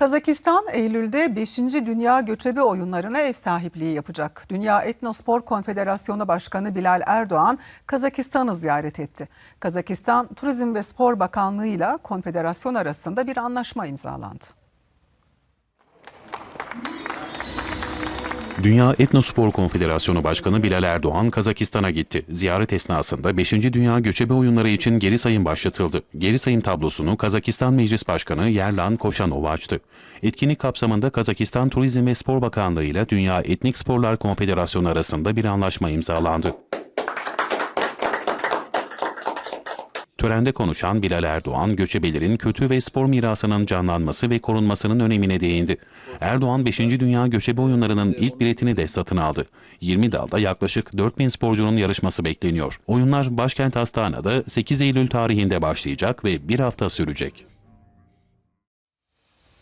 Kazakistan Eylül'de 5. Dünya Göçebe Oyunları'na ev sahipliği yapacak. Dünya Etnospor Konfederasyonu Başkanı Bilal Erdoğan Kazakistan'ı ziyaret etti. Kazakistan Turizm ve Spor Bakanlığı ile konfederasyon arasında bir anlaşma imzalandı. Dünya Etnospor Konfederasyonu Başkanı Bilal Erdoğan Kazakistan'a gitti. Ziyaret esnasında 5. Dünya Göçebe Oyunları için geri sayım başlatıldı. Geri sayım tablosunu Kazakistan Meclis Başkanı Yerlan Koşanov açtı. Etkinlik kapsamında Kazakistan Turizm ve Spor Bakanlığı ile Dünya Etnik Sporlar Konfederasyonu arasında bir anlaşma imzalandı. Törende konuşan Bilal Erdoğan, göçebelerin kötü ve spor mirasının canlanması ve korunmasının önemine değindi. Erdoğan 5. Dünya Göçebe Oyunları'nın ilk biletini de satın aldı. 20 dalda yaklaşık 4000 sporcunun yarışması bekleniyor. Oyunlar başkent Astana'da 8 Eylül tarihinde başlayacak ve bir hafta sürecek.